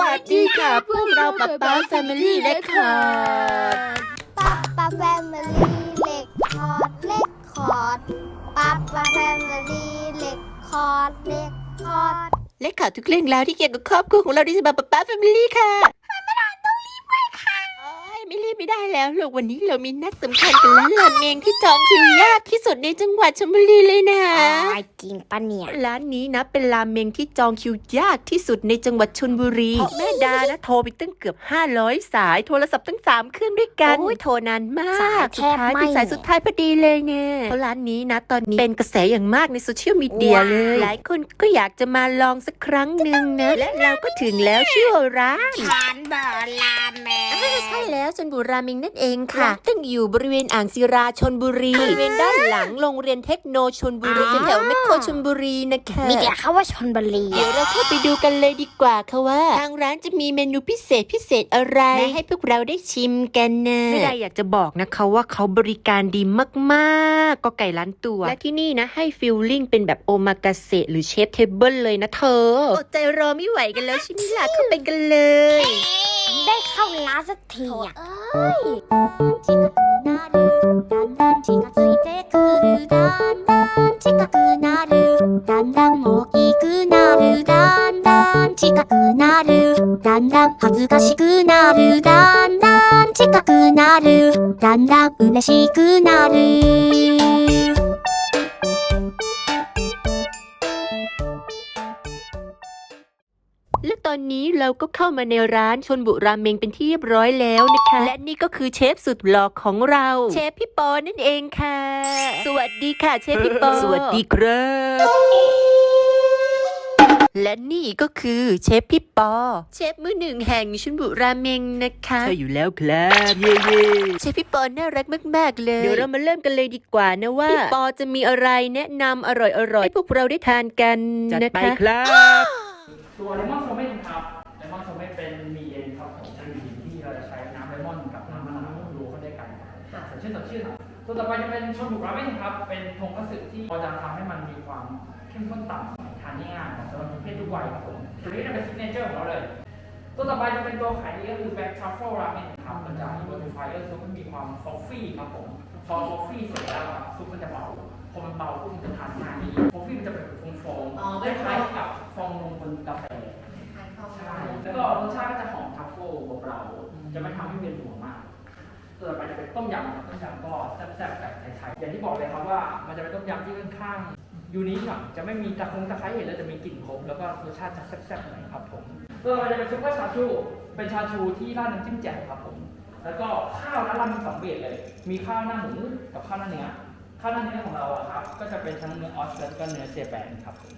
วัสดีค่ะ พวกเราป๊าป๊าแฟมิลี่และคอร์ดปับปะแฟมิลี่เล็กคอร์ดเล็กคอร์ดปับปะแฟมิลี่เล็กคอร์ดเล็กคอร์ดและข่าวทุกเรื่องราวที่เกี่ยวกับครอบครัวของเราที่จะมาป๊าป๊าแฟมิลี่ค่ะโอ้ย ไม่รีบไม่ได้แล้วลูกวันนี้เรามีนัดสำคัญกันแล้วร้านเมงที่จองคิวยากที่สุดในจังหวัดชลบุรีเลยนะไอ้จริงปะเนี่ยร้านนี้นะเป็นราเมงที่จองคิวยากที่สุดในจังหวัดชลบุรีแม่ดานะโทรไปตั้งเกือบ 500 สายโทรศัพท์ตั้ง3เครื่องด้วยกันโอ้ยโทรนานมากสายแทสุดบท้ายไหม้เป็นสายสุดท้ายพอดีเลยเนี่ยเพราะร้านนี้นะตอนนี้เป็นกระแสอย่างมากในโซเชียลมีเดียเลย หลายคนก็อยากจะมาลองสักครั้งหนึ่งนะและเราก็ถึงแล้วชื่อว่าร้านทานบอลาแมใช่แล้วชนบุรีราเมงนั่นเองค่ะตั้งอยู่บริเวณอ่างศิราชนบุรีบริเวณด้านหลังโรงเรียนเทคโนชนบุรีแถวแมคโครชนบุรีนะคะมีแต่เขาว่าชนบุรีเดี๋ยวเราเข้าไปดูกันเลยดีกว่าค่ะว่า ทางร้านจะมีเมนูพิเศษพิเศษอะไรและให้พวกเราได้ชิมกันนะไม่ได้อยากจะบอกนะคะว่าเขาบริการดีมากๆ ก็ไก่ล้านตัวและที่นี่นะให้ฟิลลิ่งเป็นแบบโอมากาเสะหรือเชฟเทเบิลเลยนะเธออดใจรอไม่ไหวกันแล้วใช่ไหมล่ะเข้าไปกันเลย ได้เข้าร้านสักทีอ่ะ 近くなるだんだん近づいてくるだんだん近くなるだんだん大きくなるだんだん近くなるだんだん恥ずかしくなるだんだん近くなるだんだん嬉しくなる อนนี้เราก็เข้ามาในร้านชนบุราเมงเป็นที่เรียบร้อยแล้วนะคะ และนี่ก็คือเชฟสุดหล่อของเรา เชฟพี่ปอนั่นเองค่ะ สวัสดีค่ะเชฟพี่ปอ สวัสดีครับและนี่ก็คือเชฟพี่ปอ เชฟมือหนึ่งแห่งชนบุราเมงนะคะ ใช่อยู่แล้วครับ เย่เย่เชฟพี่ปอน่ารักมาก ๆ เลย เดี๋ยวเรามาเริ่มกันเลยดีกว่านะว่า พี่ปอจะมีอะไรแนะนำอร่อยๆให้พวกเราได้ทานกันนะคะตัวเลมอนโซเมนครับ ตัวต่อไปจะเป็นชนบุกราเมนครับ เป็นทงคัตสึที่เราจะทำให้มันมีความเข้มข้นต่ำทานง่ายๆสำหรับทุกเพศทุกวัยครับผมตัวนี้จะเป็นซิกเนเจอร์ของเราเลย ตัวต่อไปจะเป็นตัวขายดีก็คือแบ็กทรัฟเฟิลราเมนครับมันจะมีตัวไฟเออร์ซุปมันมีความฟอฟฟี่ครับผม พอฟอฟฟี่เสร็จแล้วอะซุปมันจะเบาพอมันเบาปุ๊บมันจะทานง่ายดีฟอฟฟี่มันจะเป็นโฟมๆคล้ายๆกับฟองนมบนกาแฟใช่แล้วก็รสชาติก็จะหอมทัฟเฟิลเบาๆจะไม่ทำให้เวียนหัวมาก ตัวต่อไปจะเป็นต้มยำครับต้มยำก็แซ่บๆแบบไทยๆอย่างที่บอกเลยครับว่ามันจะเป็นต้มยำที่ค่อนข้างยูนิคหน่อยจะไม่มีตะคงตะไคร้เห็นแล้วจะมีกลิ่นครบแล้วก็รสชาติจะแซ่บๆหน่อยครับผมตัวต่อไปจะเป็นซุปเปอร์ชาชูเป็นชาชูที่ราดน้ำจิ้มแจ่วครับผม แล้วก็ข้าวนะเรามีสองเบสเลย มีข้าวหน้าหมูกับข้าวหน้าเนื้อข้าวหน้าเนื้อของเราอะครับ ก็จะเป็นทั้งเนื้อออสแล้วก็เนื้อเจแปนครับผม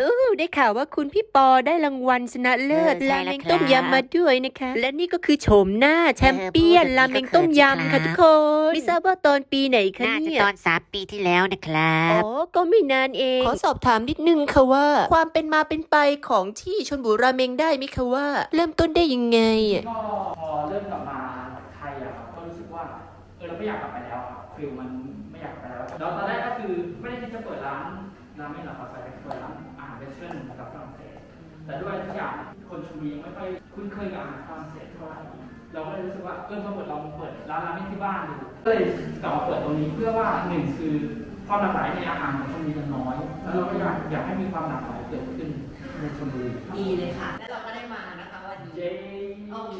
อู้ได้ข่าวว่าคุณพี่ปอได้รางวัลชนะเลิศเออใช่ราแล้วเมงครับต้มยำมาด้วยนะคะ และนี่ก็คือโฉมหน้าแชมเปี้ยนเออพูดแบบนี้ราเมงต้มยำก็ค่ะเขินทุกคน ไม่ทราบว่าตอนปีไหนคะน่าจะเนี่ย ตอนสามปีที่แล้วนะครับ อ๋อ ก็ไม่นานเอง ขอสอบถามนิดนึงค่ะว่า ความเป็นมาเป็นไปของที่ชนบุรีราเมงได้ไหมคะว่า เริ่มต้นได้ยังไงอะ ก็พอเริ่มกลับมาไทยอะครับก็รู้สึกว่าเออเราไม่อยากกลับไปแล้วอะฟิลมันไม่อยากกลับไปแล้วแล้วตอนแรกก็คือไม่ได้คิดจะเปิดร้าน ราเมงหรอกครับแต่เปิดร้านอาหารเวสเทิร์นกับฝรั่งเศส แต่ด้วยทุกอย่างคนชลบุรียังไม่ค่อยคุ้นเคยกับอาหารฝรั่งเศสเท่าไหร่เราก็เลยรู้สึกว่าเออมาเปิดลองเปิดร้านราเมงที่บ้านดูก็เลยกลับมาเปิดตรงนี้เพื่อว่าหนึ่งคือความหลากหลายในอาหารของชลบุรีมันน้อย แล้วเราก็อยากอยากให้มีความหลากหลายเกิดขึ้นในชลบุรีดีเลยค่ะ แล้วเราก็ได้มานะคะวันนี้เย้โอเค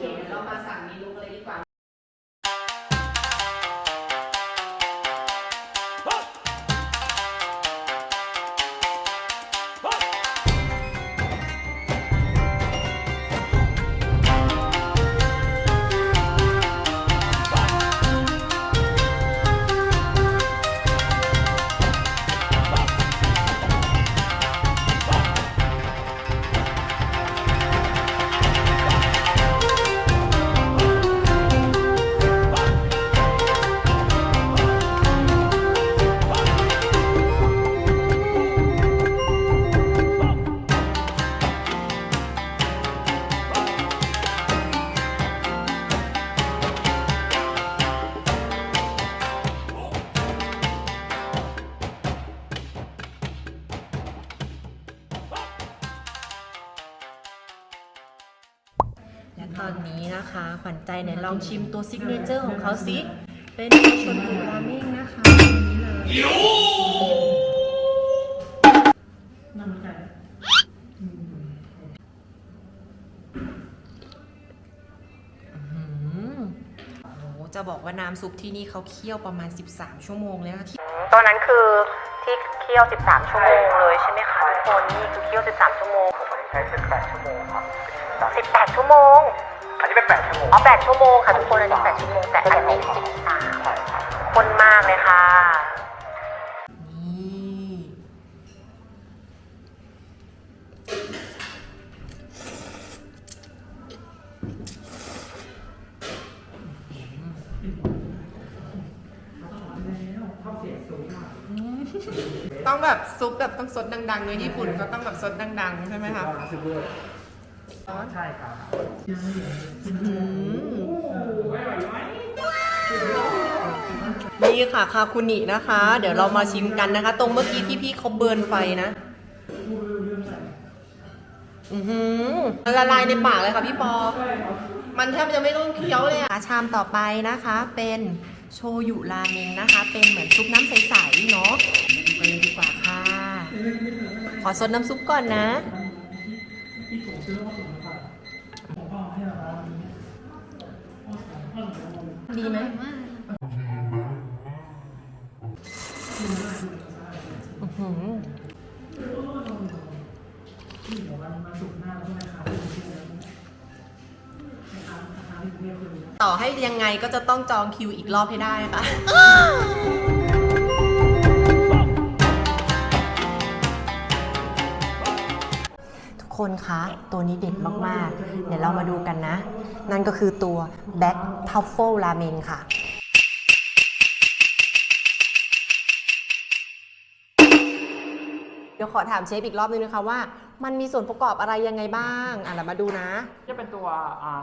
องชิมตัวซิกเนเจอร์ของเขาสิ เป็นโชยุราเมงนะคะอันนี้เลยนั่นไงอืมโอ้โหจะบอกว่าน้ำซุปที่นี่เขาเคี่ยวประมาณ 13 ชั่วโมงเลยนะตอนนั้นคือที่เคี่ยว 13 ชั่วโมงเลยใช่ไหมคะทุกคนนี่คือเคี่ยว 13 ชั่วโมงใช้ 18 ชั่วโมงครับ18 ชั่วโมง อันนี้เป็น8ชั่วโมงอ๋อ8ชั่วโมงค่ะทุกคนอันนี้8ชั่วโมงแต่อันนี้13คนมากเลยค่ะ นี่ต้องแบบซุปแบบต้องซดดังๆเลยญี่ปุ่นก็ต้องแบบซดดังๆ ใช่ไหมคะสุดเลย ใช่ครับนี่ค่ะคาคุนินะคะ เดี๋ยวเรามาชิมกันนะคะ ตรงเมื่อกี้ที่พี่เขาเบิร์นไฟนะ อือหือละลายในปากเลยค่ะพี่ปอ มันแทบจะไม่ต้องเคี้ยวเลยอะชามต่อไปนะคะ เป็นโชยุราเมงนะคะ เป็นเหมือนซุปน้ำใสๆเนาะไปดีกว่าค่ะ ขอซดน้ำซุปก่อนนะ ดีไหมอื้อหือต่อให้ยังไงก็จะต้องจองคิวอีกรอบให้ได้ค่ะ คนคะตัวนี้เด็ดมากๆ เดี๋ยวเรามาดูกันนะ นั่นก็คือตัว Black Truffle Ramen ค่ะ ดี๋ยวขอถามเชฟอีกรอบนึงนะคะว่า มันมีส่วนประกอบอะไรยังไงบ้าง อะเรามาดูนะจะเป็นตัว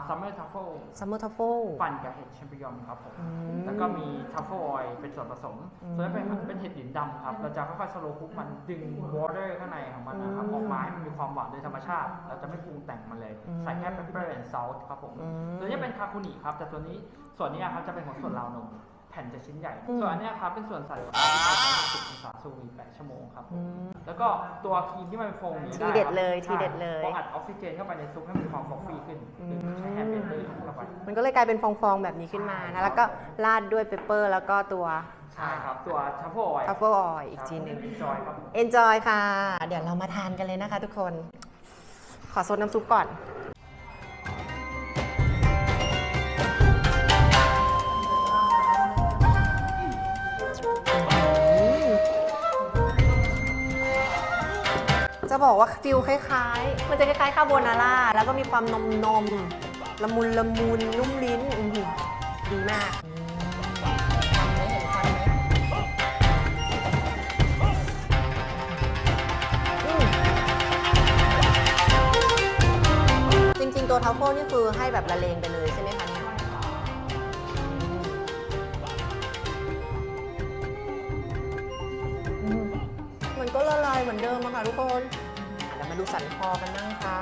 ซัมเมอร์ทัฟเฟิล Summer Truffle ปั่นกับเห็ดแชมปิญองครับผมอืมแล้วก็มีทัฟเฟิลออยล์เป็นส่วนผสมอืมส่วนนี้เป็นเป็นเห็ดหลินดำครับ เราจะค่อยๆสโลว์คุกมันดึงวอเตอร์ข้างในของมันนะครับอืมออกมาให้มันมีความหวานโดยธรรมชาติ เราจะไม่ปรุงแต่งมันเลยอืมใส่แค่เปปเปอร์แอนด์ซอลครับผมอืมตัวนี้เป็นคาคุนิครับ แต่ตัวนี้ส่วนนี้ครับจะเป็นของส่วนราวนม แผ่นจะชิ้นใหญ่ อืม ส่วนอันเนี้ยครับเป็นส่วนใส่ที่ใช้60องศาซูวี8ชั่วโมงครับ อืม แล้วก็ตัวครีมที่มันฟองอย่างนี้ทีเด็ดครับเลยใช่ทีเด็ดเลย พออัดออกซิเจนเข้าไปในซุปให้มันมีความฟองฟรีขึ้นอืมใช้แฮนด์เบเตอร์เข้าไปมันก็เลยกลายเป็นฟองๆแบบนี้ขึ้นมานะแล้วก็ราดด้วยเปปเปอร์ แล้วก็ตัวใช่ครับ ตัวทัฟเฟิลออยล์ทัฟเฟิลออยอีกทีหนึ่ง จอยครับ Enjoy ค่ะ เดี๋ยวเรามาทานกันเลยนะคะทุกคน ขอซดน้ำซุปก่อน บอกว่าฟิลคล้ายๆ มันจะคล้ายๆคาโบนาร่า แล้วก็มีความนมนมละมุนละมุนนุ่มลิ้นอื้อหือดีมาก จริงๆ ตัวทัฟเฟิลนี่คือให้แบบละเลงไปเลยใช่ไหมคะเนี่ยมันก็ละลายเหมือนเดิมอะค่ะทุกคน ดูสันคอกันนั่งค่ะ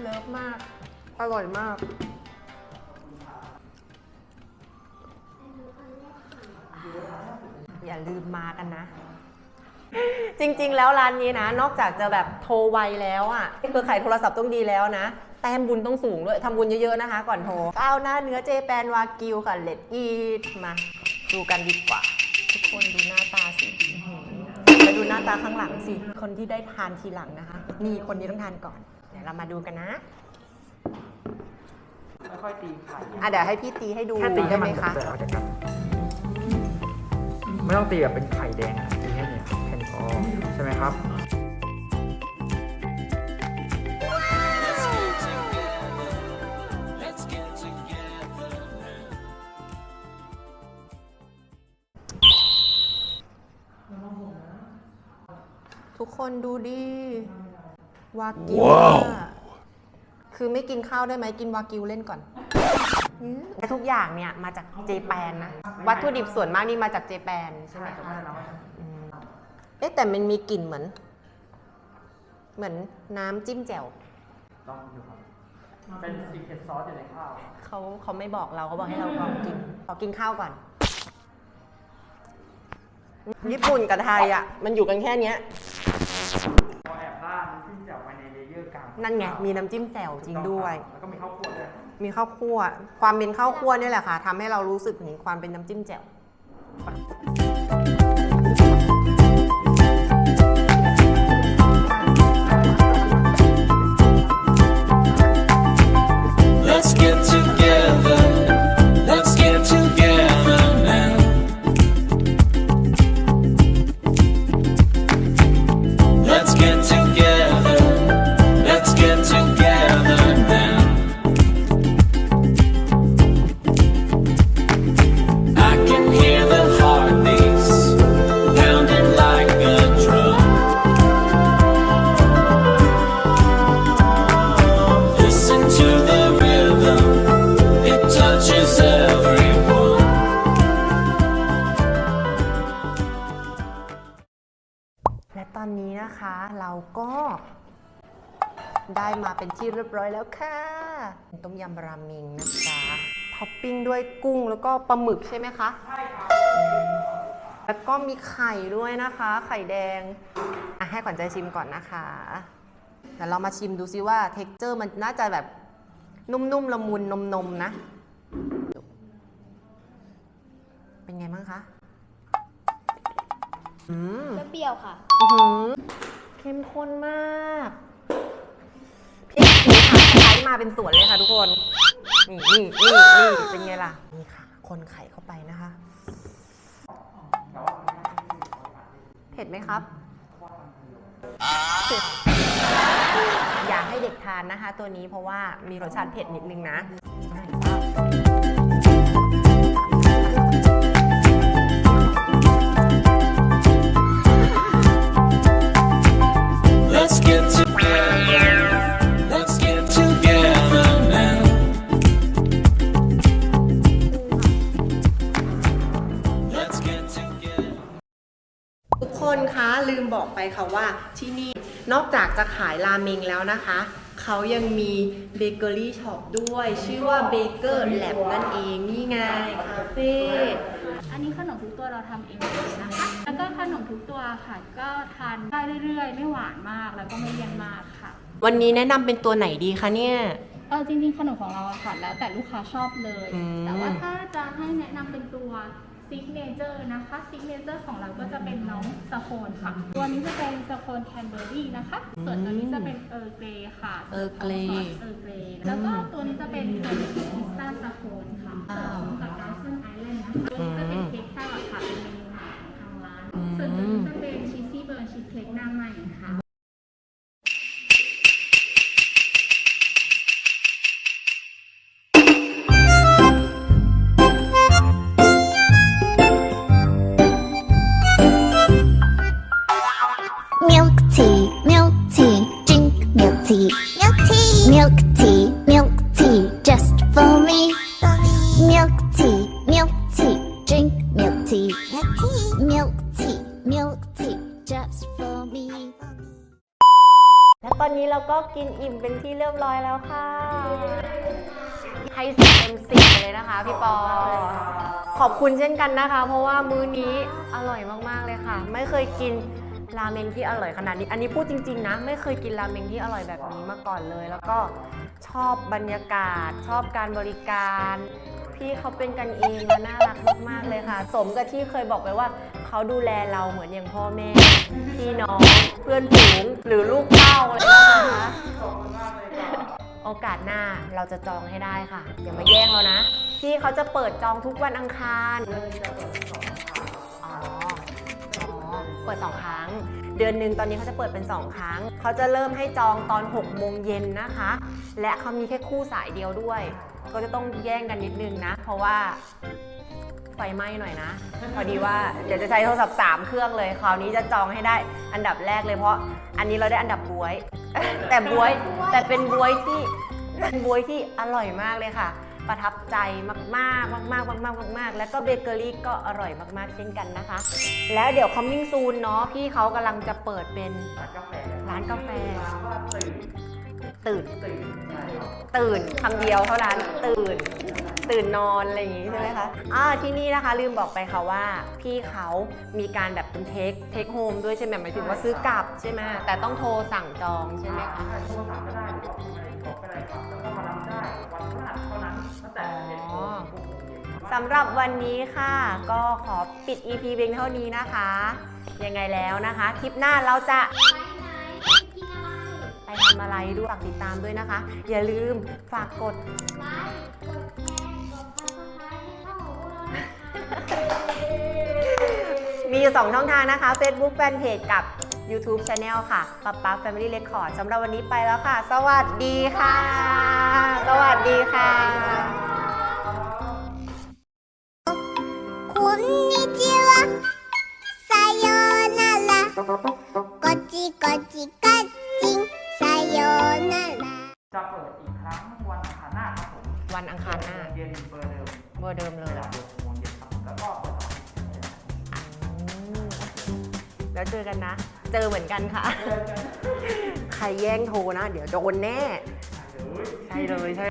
เลิฟมาก อร่อยมาก อย่าลืมมากันนะ จริงๆ แล้วร้านนี้นะ นอกจากจะแบบโทรไวแล้วอะ่ะเครือข่ายโทรศัพท์ต้องดีแล้วนะ แต้มบุญต้องสูงด้วยทำบุญเยอะๆนะคะ ก่อนโทรก้าวหน้าเนื้อเจแปนวากิวค่ะเลดอีทมา ดูกันดีกว่า ทุกคนดูหน้าตาสิ อื้อหือไปดูหน้าตาข้างหลังสิ คนที่ได้ทานทีหลังนะคะ นี่คนนี้ต้องทานก่อน เดี๋ยวเรามาดูกันนะค่อยๆตีไข่อะเดี๋ยวให้พี่ตีให้ดูแค่ตีให้มันได้ไหมคะ แตกออกจากกันไม่ต้องตีแบบเป็นไข่แดงอะตีให้เนี่ยแผ่นพอใช่ไหมครับ คนดูดิวากิวอะคือไม่กินข้าวได้ไหมกินวากิวเล่นก่อนอืมแต่ทุกอย่างเนี่ยมาจากเจแปนนะ วัตถุดิบส่วนมากนี่มาจากเจแปนใช่ไหมคะอืมเอ๊ะแต่มันมีกลิ่นเหมือน เหมือนน้ำจิ้มแจ่วลองดูครับ เป็นซีเคทซอสอยู่ในข้าวเขาเขาไม่บอกเราเขาบอกให้เราลองกินขอกินข้าวก่อน ญี่ปุ่นกับไทยอะ มันอยู่กันแค่เนี้ย นั่นไง มีน้ำจิ้มแจ่วจริงด้วย แล้วก็มีข้าวคั่วด้วยมีข้าวคั่ว ความเป็นข้าวคั่วนี่แหละค่ะทำให้เรารู้สึกถึงความเป็นน้ำจิ้มแจ่ว นนี้นะคะ เราก็ได้มาเป็นที่เรียบร้อยแล้วค่ะต้มยำราเมงนะจ๊ะท็อปปิ้งด้วยกุ้งแล้วก็ปลาหมึกใช่ไหมคะใช่ค่ะแล้วก็มีไข่ด้วยนะคะ ไข่แดงอะให้ขวัญใจชิมก่อนนะคะเดี๋ยวเรามาชิมดูซิว่าเท็กเจอร์มันน่าจะแบบนุ่มๆละมุนนมๆนะ เป็นไงบ้างคะ อืมเปรี้ยวค่ะ อื้อหือเข้มข้นมากพริกหนูค่ะใช้มาเป็นสวนเลยค่ะทุกคน นี่นี่นี่นี่เป็นไงล่ะ นี่ค่ะ คนไข่เข้าไปนะคะ เผ็ดไหมครับเผ็ดอยากให้เด็กทานนะคะ ตัวนี้เพราะว่ามีรสชาติเผ็ดนิดนึงนะากจะขายราเมงแล้วนะคะ เขายังมีเบเกอรี่ช็อปด้วย ชื่อว่าเบเกอร์แลบนั่นเองนี่ไงคาเฟ่อันนี้ขนมทุกตัวเราทำเองหมดเลยนะคะ แล้วก็ขนมทุกตัวค่ะ ก็ทานได้เรื่อยๆ ไม่หวานมากแล้วก็ไม่เลี่ยนมากค่ะ วันนี้แนะนำเป็นตัวไหนดีคะเนี่ย เออจริงๆขนมของเราอะค่ะแล้วแต่ลูกค้าชอบเลย อืม แต่ว่าถ้าจะให้แนะนำเป็นตัว ซิกเนเจอร์นะคะซิกเนเจอร์ของเราก็จะเป็นน้องสโคนค่ะ ตัวนี้จะเป็นสโคนแคนเบอรี่นะคะ ส่วนตัวนี้จะเป็นเออร์เกรค่ะเออร์เกรย์เออร์เกรย์แล้วก็ตัวนี้จะเป็นตัวพิซซ่าสโคนค่ะอ้าวกับดาวเซนไอแลนด์นะคะตัวนี้จะเป็นเค้กแครอทค่ะเป็นเมนูใหม่ของทางร้านส่วนตัวนี้จะเป็นชีสซี่เบิร์นชีสเค้กหน้าใหม่ค่ะ me. และตอนนี้เราก็กินอิ่มเป็นที่เรียบร้อยแล้วค่ะ ให้สิบเต็มสิบเลยนะคะพี่ปอ ขอบคุณเช่นกันนะคะ เพราะว่ามื้อนี้อร่อยมากๆเลยค่ะ ไม่เคยกินราเมงที่อร่อยขนาดนี้ อันนี้พูดจริง ๆ นะ ไม่เคยกินราเมงที่อร่อยแบบนี้มาก่อนเลย แล้วก็ชอบบรรยากาศ ชอบการบริการ พี่เขาเป็นกันเองและน่ารักมากๆเลยค่ะ สมกับที่เคยบอกไปว่า เขาดูแลเราเหมือนอย่างพ่อแม่ พี่น้องเพื่อนฝูงหรือลูกเต้าเลยนะคะโอกาสหน้าเราจะจองให้ได้ค่ะ อย่ามาแย่งเรานะพี่เขาจะเปิดจองทุกวันอังคารอ๋ออ๋อเปิดสองครั้ง เดือนหนึ่งตอนนี้เขาจะเปิดเป็น 2 ครั้ง เขาจะเริ่มให้จองตอน6โมงเย็นนะคะ และเขามีแค่คู่สายเดียวด้วย ก็จะต้องแย่งกันนิดนึงนะ เพราะว่า ไฟไหม้หน่อยนะ พอดีว่าเดี๋ยวจะใช้โทรศัพท์3เครื่องเลย คราวนี้จะจองให้ได้อันดับแรกเลยเพราะอันนี้เราได้อันดับบวย แต่บวยแต่เป็นบวยที่เป็นบวยที่อร่อยมากเลยค่ะ ประทับใจมากๆมากๆมากๆมากๆแล้วก็เบเกอรี่ก็อร่อยมากๆเช่นกันนะคะ แล้วเดี๋ยว coming soon เนาะพี่เขากำลังจะเปิดเป็นร้านกาแฟร้านกาแฟ ตื่นตื่นตื่นใช่ครับตื่นคำเดียวเท่านั้นตื่น ตื่นนอนอะไรอย่างงี้ใช่ไหมคะอ่าที่นี่นะคะลืมบอกไปค่ะว่า พี่เขามีการแบบเป็นเทคเทคโฮมด้วยใช่ไหมหมายถึงว่าซื้อกลับใช่ไหมแต่ต้องโทรสั่งจองใช่ไหมคะใช่โทรศัพท์ก็ได้หรือว่าอะไรบอกก็ได้ครับแล้วก็มารับได้วันพฤหัสเท่านั้นตั้งแต่เจ็ดโมงถึงหกโมงเย็นครับสำหรับวันนี้ค่ะ ก็ขอปิด EP เพียงเท่านี้นะคะ ยังไงแล้วนะคะ คลิปหน้าเราจะ ทำอะไรด้วยฝากติดตามด้วยนะคะ อย่าลืมฝากกดมีอยู่สองช่องทางนะคะ Facebook Fanpage กับ YouTube Channel ค่ะป๊าป๊า Family Record สำหรับวันนี้ไปแล้วค่ะ สวัสดีค่ะ สวัสดีค่ะこんにちは。さようなら。 วันอังคารหน้าเย็นเบอร์เดิมเบอร์เดิมเลเวยลาเดิมหกโมงเย็นครับผมแล้วก็เปิดสองอาทิตย์เลยนะครับอืมแล้วเจอกันนะ เจอเหมือนกันค่ะ ใครแย่งโทรนะ เดี๋ยวโดนแน่ใช่เลยใช่